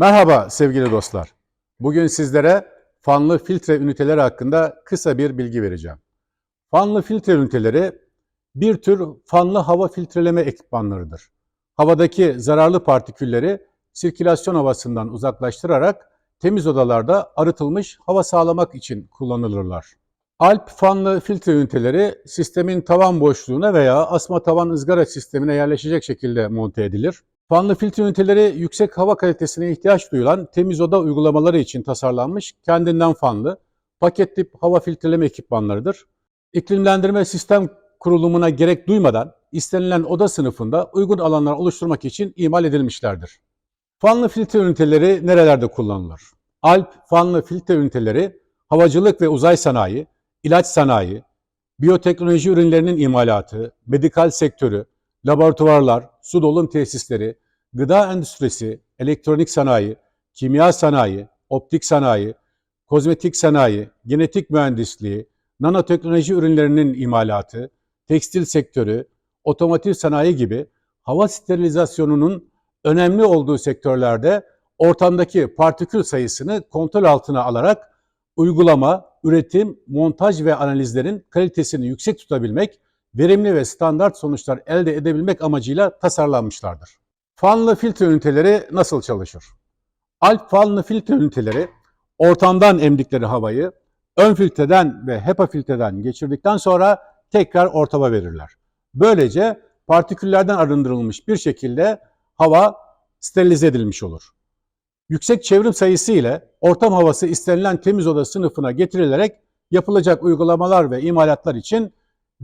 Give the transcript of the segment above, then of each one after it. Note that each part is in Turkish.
Merhaba sevgili dostlar. Bugün sizlere fanlı filtre üniteleri hakkında kısa bir bilgi vereceğim. Fanlı filtre üniteleri bir tür fanlı hava filtreleme ekipmanlarıdır. Havadaki zararlı partikülleri sirkülasyon havasından uzaklaştırarak temiz odalarda arıtılmış hava sağlamak için kullanılırlar. Alp fanlı filtre üniteleri sistemin tavan boşluğuna veya asma tavan ızgara sistemine yerleşecek şekilde monte edilir. Fanlı filtre üniteleri yüksek hava kalitesine ihtiyaç duyulan temiz oda uygulamaları için tasarlanmış kendinden fanlı, paket tip hava filtreleme ekipmanlarıdır. İklimlendirme sistem kurulumuna gerek duymadan istenilen oda sınıfında uygun alanlar oluşturmak için imal edilmişlerdir. Fanlı filtre üniteleri nerelerde kullanılır? Alp fanlı filtre üniteleri havacılık ve uzay sanayi, ilaç sanayi, biyoteknoloji ürünlerinin imalatı, medikal sektörü, laboratuvarlar, su dolum tesisleri, gıda endüstrisi, elektronik sanayi, kimya sanayi, optik sanayi, kozmetik sanayi, genetik mühendisliği, nanoteknoloji ürünlerinin imalatı, tekstil sektörü, otomotiv sanayi gibi hava sterilizasyonunun önemli olduğu sektörlerde ortamdaki partikül sayısını kontrol altına alarak uygulama, üretim, montaj ve analizlerin kalitesini yüksek tutabilmek, verimli ve standart sonuçlar elde edebilmek amacıyla tasarlanmışlardır. Fanlı filtre üniteleri nasıl çalışır? Alp fanlı filtre üniteleri ortamdan emdikleri havayı ön filtreden ve HEPA filtreden geçirdikten sonra tekrar ortama verirler. Böylece partiküllerden arındırılmış bir şekilde hava sterilize edilmiş olur. Yüksek çevrim sayısı ile ortam havası istenilen temiz oda sınıfına getirilerek yapılacak uygulamalar ve imalatlar için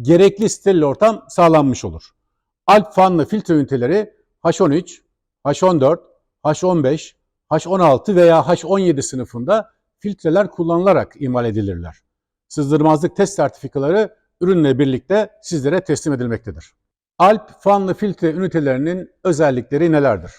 gerekli steril ortam sağlanmış olur. Alp fanlı filtre üniteleri H13, H14, H15, H16 veya H17 sınıfında filtreler kullanılarak imal edilirler. Sızdırmazlık test sertifikaları ürünle birlikte sizlere teslim edilmektedir. Alp fanlı filtre ünitelerinin özellikleri nelerdir?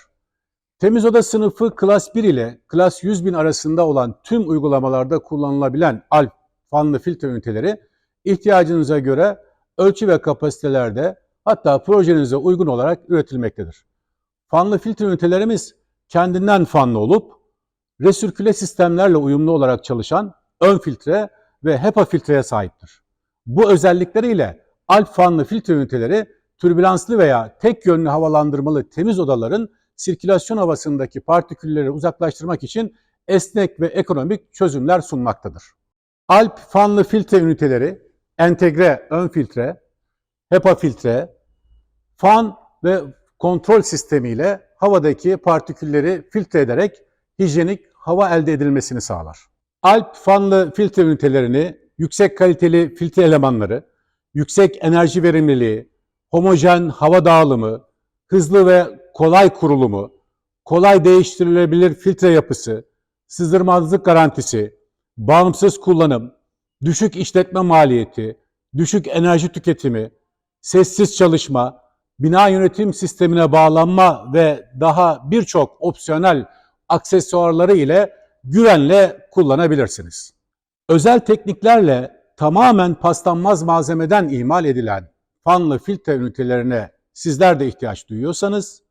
Temiz oda sınıfı klas 1 ile klas 100 bin arasında olan tüm uygulamalarda kullanılabilen Alp fanlı filtre üniteleri ihtiyacınıza göre ölçü ve kapasitelerde hatta projenize uygun olarak üretilmektedir. Fanlı filtre ünitelerimiz kendinden fanlı olup resirküle sistemlerle uyumlu olarak çalışan ön filtre ve HEPA filtreye sahiptir. Bu özellikleriyle alp fanlı filtre üniteleri türbülanslı veya tek yönlü havalandırmalı temiz odaların sirkülasyon havasındaki partikülleri uzaklaştırmak için esnek ve ekonomik çözümler sunmaktadır. Alp fanlı filtre üniteleri entegre ön filtre, HEPA filtre, fan ve kontrol sistemiyle havadaki partikülleri filtre ederek hijyenik hava elde edilmesini sağlar. Alp fanlı filtre ünitelerini yüksek kaliteli filtre elemanları, yüksek enerji verimliliği, homojen hava dağılımı, hızlı ve kolay kurulumu, kolay değiştirilebilir filtre yapısı, sızdırmazlık garantisi, bağımsız kullanım, düşük işletme maliyeti, düşük enerji tüketimi, sessiz çalışma, bina yönetim sistemine bağlanma ve daha birçok opsiyonel aksesuarları ile güvenle kullanabilirsiniz. Özel tekniklerle tamamen paslanmaz malzemeden imal edilen fanlı filtre ünitelerine sizler de ihtiyaç duyuyorsanız,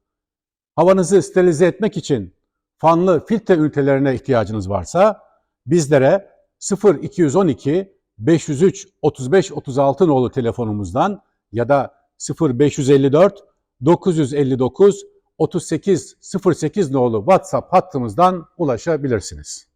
havanızı sterilize etmek için fanlı filtre ünitelerine ihtiyacınız varsa bizlere 0212 503 35 36 nolu telefonumuzdan ya da 0554 959 38 08 nolu WhatsApp hattımızdan ulaşabilirsiniz.